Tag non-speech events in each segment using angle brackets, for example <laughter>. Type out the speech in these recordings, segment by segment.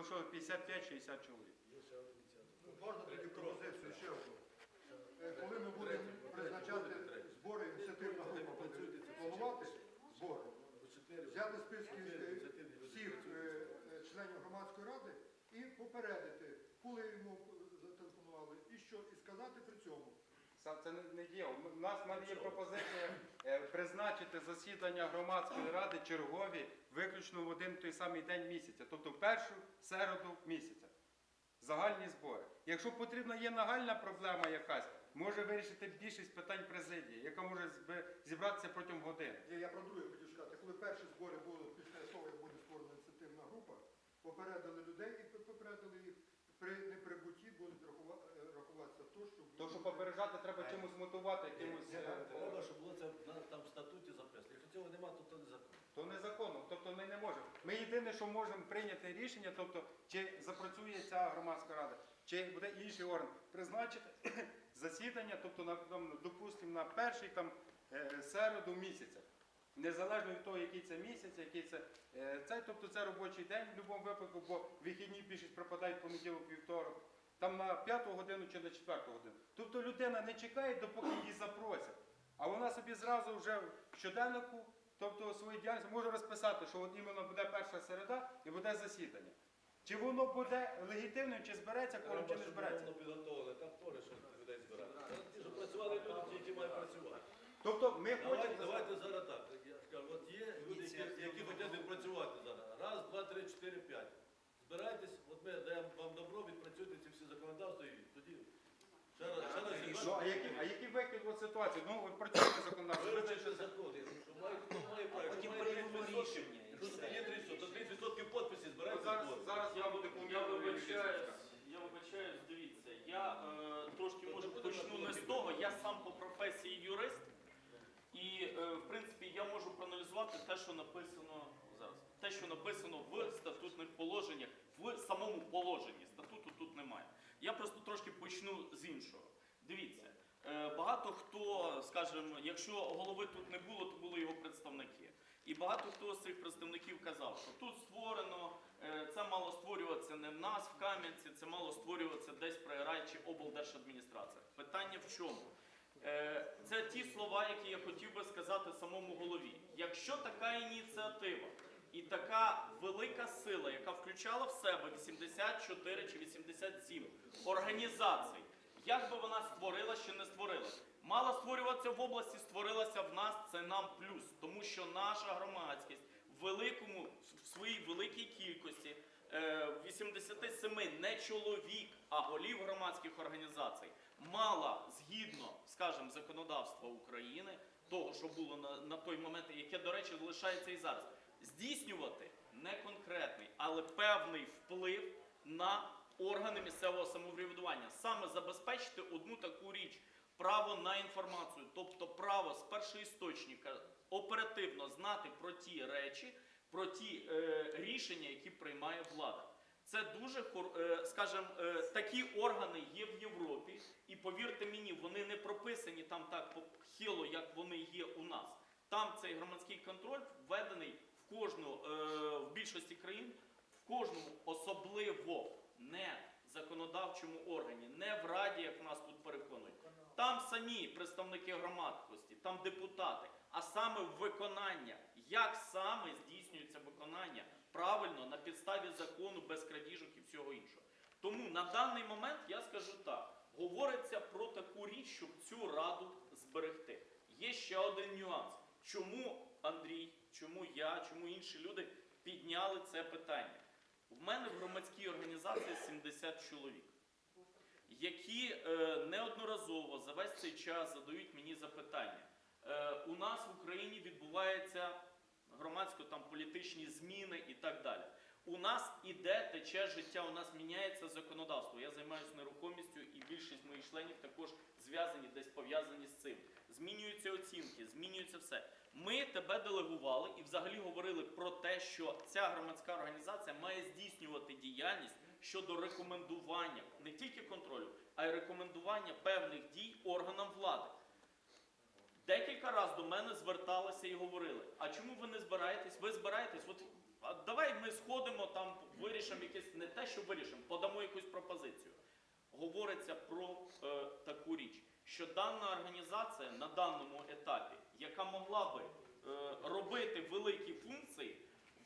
залишилось 55-60 чоловік. Ну, Можна тоді пропозицію ще одну. Коли ми будемо призначати збори, ініціативна група буде планувати збори, взяти списки е, всіх е, членів громадської ради і попередити, коли йому зателефонували, і що, і сказати при цьому. Це не, є. У нас в мене є пропозиція призначити засідання громадської ради чергові виключно в один той самий день місяця, тобто в першу середу місяця. Загальні збори. Якщо потрібна є нагальна проблема якась, може вирішити більшість питань президії, яка може зібратися протягом години. Я, про друге хотів сказати, коли перші збори будуть після того, як буде створена ініціативна група, попередили людей і попередили їх при неприбутті будуть рахува- е, то, що То, що попереджати, треба чимось мотивувати, якимось. е, Треба, щоб було це на- там в статуті записано. Якщо цього немає, то то не закон. То незаконно, тобто ми не можемо. Ми єдине, що можемо прийняти рішення, тобто чи запрацює ця громадська рада, чи буде інший орган, призначити <coughs> засідання, тобто на там, допустимо, на перший там е, середу місяця. Незалежно від того, який це місяць, який це е, цей, тобто це робочий день в будь-якому випадку, бо вихідні більшість пропадають понеділок, вівторок, там на п'яту годину чи на четверту годину. Тобто людина не чекає, допоки її запросять. А вона собі зразу вже в щоденнику, тобто свої діяльності може розписати, що от іменно буде перша середа і буде засідання. Чи воно буде легітимним, чи збереться кворум, чи не збереться. Воно підготовлене, там теж, що людей збирати. Ті, що працювали люди, ті, які мають працювати. Тобто ми Давайте, хочемо. давайте зараз так. Я скажу, от є люди, які, які хочуть відпрацювати зараз. Раз, два, три, чотири, п'ять. Збирайтесь, от ми даємо вам добро, відпрацюйте ці всі законодавства і тоді. Ще раз, ще раз Ну, а який, а який вихід від ситуації? Ну, от працює законодавство. Вивчити закони, що має, хто має право, потім має приймемо 30%, рішення, і Якщо все. тут є 30%, то 30% підписів збирайте Зараз, збори. зараз Я, буду я вибачаюсь, я вибачаюсь, дивіться, я е, трошки може почну не з того, я сам по професії юрист, і е, в принципі я можу проаналізувати те, що написано зараз. Те, що написано в статутних положеннях, в самому положенні. Статуту тут немає. Я просто трошки почну з іншого. Дивіться, е, багато хто, скажімо, якщо голови тут не було, то були його представники. І багато хто з цих представників казав, що тут створено, е, це мало створюватися не в нас, в Кам'янці, це мало створюватися десь при рай чи облдержадміністраціях. Питання в чому? Е, Це ті слова, які я хотів би сказати самому голові. Якщо така ініціатива і така велика сила, яка включала в себе 84 чи 87 організацій, як би вона створила чи не створила? Мала створюватися в області, створилася в нас, це нам плюс, тому що наша громадськість в великому, в своїй великій кількості, е, 87 не чоловік, а голів громадських організацій, мала згідно, скажімо, законодавства України, того, що було на, на той момент, яке, до речі, залишається і зараз, здійснювати не конкретний, але певний вплив на органи місцевого самоврядування, саме забезпечити одну таку річ. Право на інформацію, тобто право з першоісточника оперативно знати про ті речі, про ті е, рішення, які приймає влада. Це дуже е, скажімо, е, такі органи є в Європі, і повірте мені, вони не прописані там так хило, як вони є у нас. Там цей громадський контроль введений в кожну е, в більшості країн, в кожному особливо не законодавчому органі, не в раді, як нас тут переконують. Там самі представники громадськості, там депутати, а саме виконання, як саме здійснюється виконання правильно на підставі закону без крадіжок і всього іншого. Тому на даний момент я скажу так: говориться про таку річ, щоб цю раду зберегти. Є ще один нюанс. Чому Андрій, чому я, чому інші люди підняли це питання? В мене в громадській організації 70 чоловік які е, неодноразово за весь цей час задають мені запитання. Е, у нас в Україні відбуваються громадсько там політичні зміни і так далі. У нас іде тече життя, у нас міняється законодавство. Я займаюся нерухомістю, і більшість моїх членів також зв'язані десь пов'язані з цим. Змінюються оцінки, змінюється все. Ми тебе делегували і взагалі говорили про те, що ця громадська організація має здійснювати діяльність щодо рекомендування не тільки контролю, а й рекомендування певних дій органам влади. Декілька разів до мене зверталися і говорили: а чому ви не збираєтесь? Ви збираєтесь? От давай ми сходимо там, вирішимо. якесь не те, що вирішимо, подамо якусь пропозицію. Говориться про е, таку річ, що дана організація на даному етапі, яка могла би е, робити великі функції,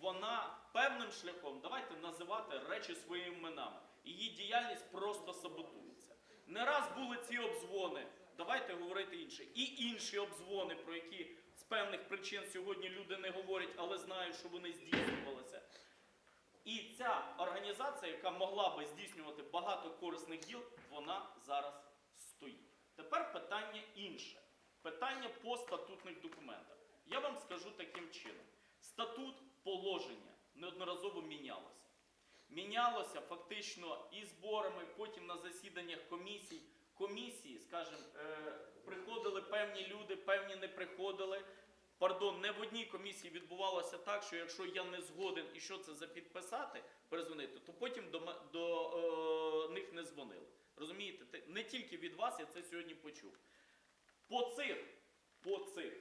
вона певним шляхом, давайте називати речі своїми іменами. Її діяльність просто саботується. Не раз були ці обдзвони, давайте говорити інше. І інші обдзвони, про які з певних причин сьогодні люди не говорять, але знають, що вони здійснювалися. І ця організація, яка могла би здійснювати багато корисних діл, вона зараз стоїть. Тепер питання інше. Питання по статутних документах. Я вам скажу таким чином: статут положення неодноразово мінялося. Мінялося фактично і зборами, потім на засіданнях комісій. Комісії, скажімо, е, приходили певні люди, певні не приходили. Пардон, не в одній комісії відбувалося так, що якщо я не згоден і що це за підписати, перезвонити, то потім до, до е, них не дзвонили. Розумієте, не тільки від вас я це сьогодні почув. По цих, по цих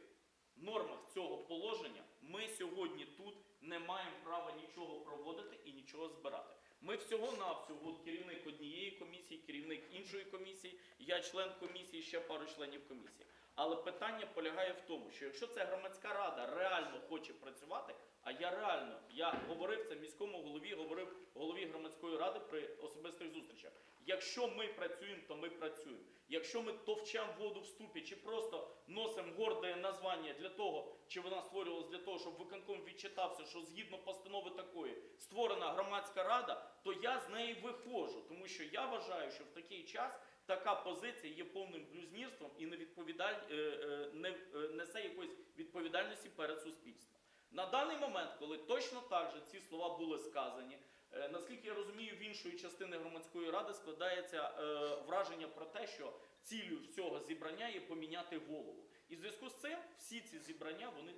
нормах цього положення ми сьогодні тут не маємо права нічого проводити і нічого збирати. Ми всього навсього всього керівник однієї комісії, керівник іншої комісії, я член комісії, ще пару членів комісії. Але питання полягає в тому, що якщо ця громадська рада реально хоче працювати, а я реально, я говорив це міському голові, говорив голові громадської ради при особистих зустрічах. Якщо ми працюємо, то ми працюємо. Якщо ми товчемо воду в ступі, чи просто носимо горде названня для того, чи вона створювалася для того, щоб виконком відчитався, що згідно постанови такої створена громадська рада, то я з неї виходжу, тому що я вважаю, що в такий час така позиція є повним блюзнірством і не е, е, не е, несе якоїсь відповідальності перед суспільством. На даний момент, коли точно так же ці слова були сказані, наскільки я розумію, в іншої частини громадської ради складається враження про те, що ціллю всього зібрання є поміняти голову. І в зв'язку з цим всі ці зібрання вони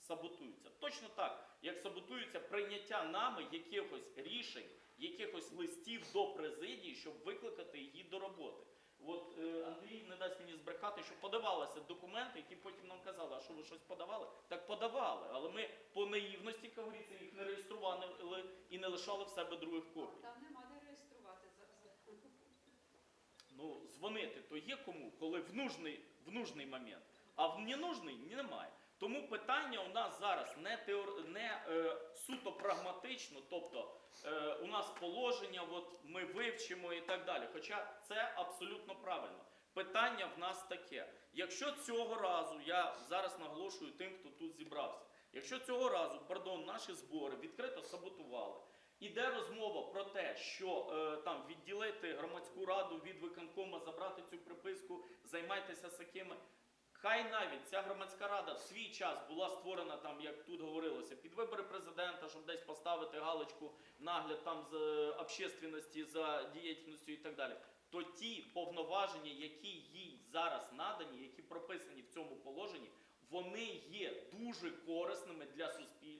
саботуються. Точно так, як саботується прийняття нами якихось рішень, якихось листів до президії, щоб викликати її до роботи. От е, Андрій не дасть мені збрехати, що подавалися документи, які потім нам казали, а що ви щось подавали? Так подавали, але ми по наївності, як говориться, їх не реєстрували і не лишали в себе других копій. Там нема де реєструвати зараз. Ну, дзвонити то є кому, коли в нужний, в нужний момент, а в ненужний немає. Тому питання у нас зараз не, теор... не е, суто прагматично, тобто е, у нас положення, от ми вивчимо і так далі. Хоча це абсолютно правильно. Питання в нас таке: якщо цього разу, я зараз наголошую тим, хто тут зібрався, якщо цього разу, пардон, наші збори відкрито саботували, Іде розмова про те, що е, там відділити громадську раду від виконкома, забрати цю приписку, займайтеся такими. Хай навіть ця громадська рада в свій час була створена там, як тут говорилося, під вибори президента, щоб десь поставити галочку, нагляд там з е, общественності за діяльністю і так далі. То ті повноваження, які їй зараз надані, які прописані в цьому положенні, вони є дуже корисними для суспіль...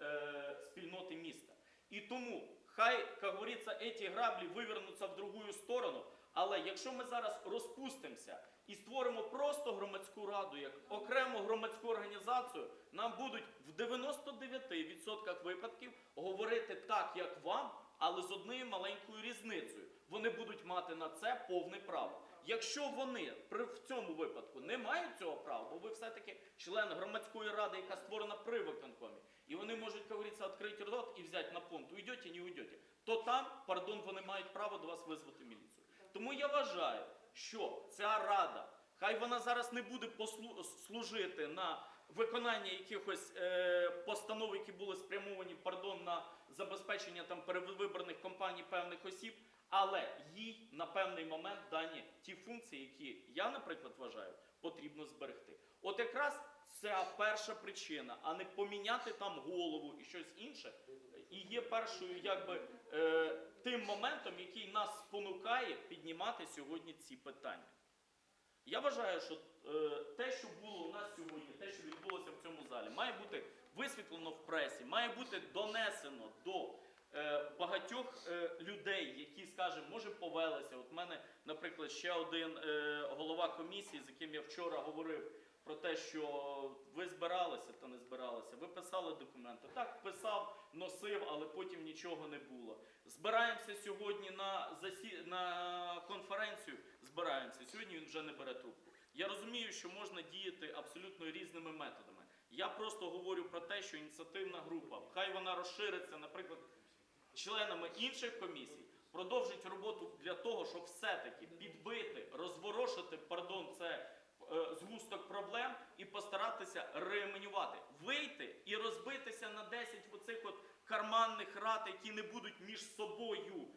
е, спільноти міста. І тому хай, як говориться, ці граблі вивернуться в другу сторону. Але якщо ми зараз розпустимося і створимо просто громадську раду як окрему громадську організацію, нам будуть в 99% випадків говорити так, як вам, але з однією маленькою різницею. Вони будуть мати на це повне право. Якщо вони при в цьому випадку не мають цього права, бо ви все-таки член громадської ради, яка створена при виконкомі, і вони можуть, як говориться, відкрити рот і взяти на понт, уйдете, не уйдете, то там, пардон, вони мають право до вас визвати міліцію. Тому я вважаю, що? Ця рада, хай вона зараз не буде послу- служити на виконання якихось е, постанов, які були спрямовані, пардон, на забезпечення там перевиборних кампаній певних осіб, але їй на певний момент дані ті функції, які я, наприклад, вважаю, потрібно зберегти. От якраз ця перша причина, а не поміняти там голову і щось інше, і є першою, якби е, тим моментом, який нас спонукає піднімати сьогодні ці питання. Я вважаю, що е, те, що було у нас сьогодні, те, що відбулося в цьому залі, має бути висвітлено в пресі, має бути донесено до е, багатьох е, людей, які, скажімо, може повелися. От в мене, наприклад, ще один голова комісії, з яким я вчора говорив, про те, що ви збиралися та не збиралися, ви писали документи. Так, писав, носив, але потім нічого не було. Збираємося сьогодні на, засі... на конференцію, збираємося. Сьогодні він вже не бере трубку. Я розумію, що можна діяти абсолютно різними методами. Я просто говорю про те, що ініціативна група, хай вона розшириться, наприклад, членами інших комісій, продовжить роботу для того, щоб все-таки підбити, розворошити, пардон, це згусток проблем і постаратися ременювати, вийти і розбитися на 10 оцих от карманних рад, які не будуть між собою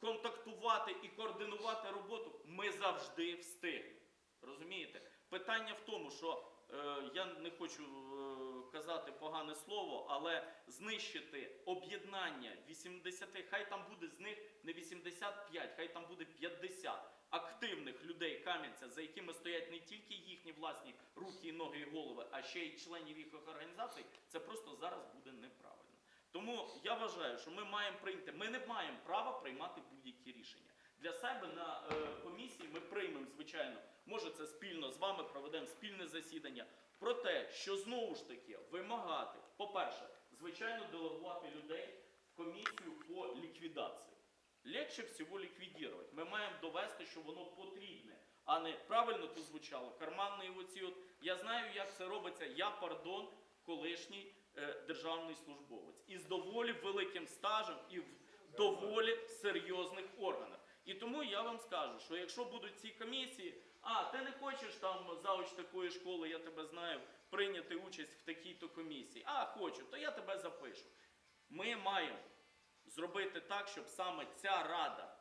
контактувати і координувати роботу, ми завжди встигнемо. Розумієте? Питання в тому, що е, я не хочу е, казати погане слово, але знищити об'єднання 80, хай там буде з них не 85, хай там буде 50 активних людей Кам'янця, за якими стоять не тільки їхні власні руки, ноги і голови, а ще й членів їх організацій, це просто зараз буде неправильно. Тому я вважаю, що ми маємо прийняти, ми не маємо права приймати будь-які рішення. Для себе на е, комісії ми приймемо, звичайно, може це спільно з вами проведемо спільне засідання. Про те, що знову ж таки вимагати, по-перше, звичайно, делегувати людей в комісію по ліквідації. Легче всього ліквідувати. Ми маємо довести, що воно потрібне, а не правильно тут звучало. Карманні оці от. Я знаю, як це робиться. Я, пардон, колишній е, державний службовець із доволі великим стажем і в доволі серйозних органах. І тому я вам скажу, що якщо будуть ці комісії, а ти не хочеш там завуч такої школи, я тебе знаю, прийняти участь в такій-то комісії. А хочу, то я тебе запишу. Ми маємо зробити так, щоб саме ця рада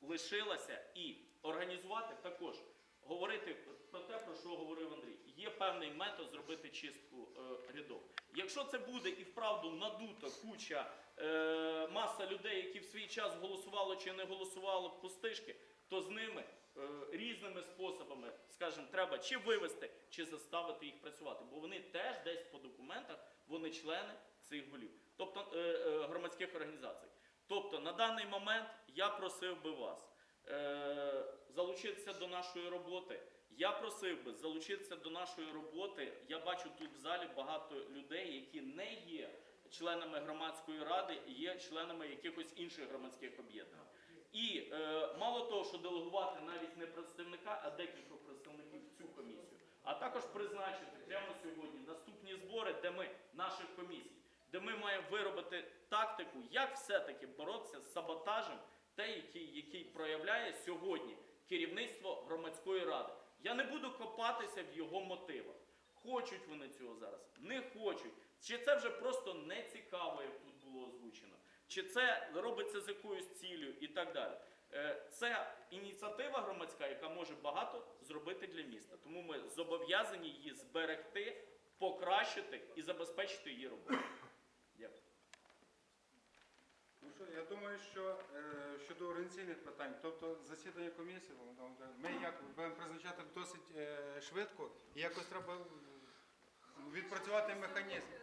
лишилася і організувати також. Говорити про те, про що говорив Андрій. Є певний метод зробити чистку е, рядок. Якщо це буде і вправду надута куча е, маса людей, які в свій час голосували чи не голосували пустишки, то з ними е, різними способами, скажімо, треба чи вивести, чи заставити їх працювати, бо вони теж десь по документах вони члени цих голів, тобто е, е, громадських організацій. Тобто на даний момент я просив би вас е, залучитися до нашої роботи. Я просив би залучитися до нашої роботи. Я бачу тут в залі багато людей, які не є членами громадської ради, є членами якихось інших громадських об'єднань. І е, мало того, що делегувати навіть не представника, а декількох представників в цю комісію, а також призначити прямо сьогодні наступні збори, де ми наших комісій, де ми маємо виробити тактику, як все-таки боротися з саботажем, те, який, який проявляє сьогодні керівництво громадської ради. Я не буду копатися в його мотивах. Хочуть вони цього зараз, не хочуть. Чи це вже просто не цікаво, як тут було озвучено, чи це робиться з якоюсь цілею і так далі. Е, Це ініціатива громадська, яка може багато зробити для міста. Тому ми зобов'язані її зберегти, покращити і забезпечити її роботу. Дякую. Ну що, я думаю, що е, щодо організаційних питань, тобто засідання комісії, ми як будемо призначати досить е, швидко і якось треба відпрацювати механізм.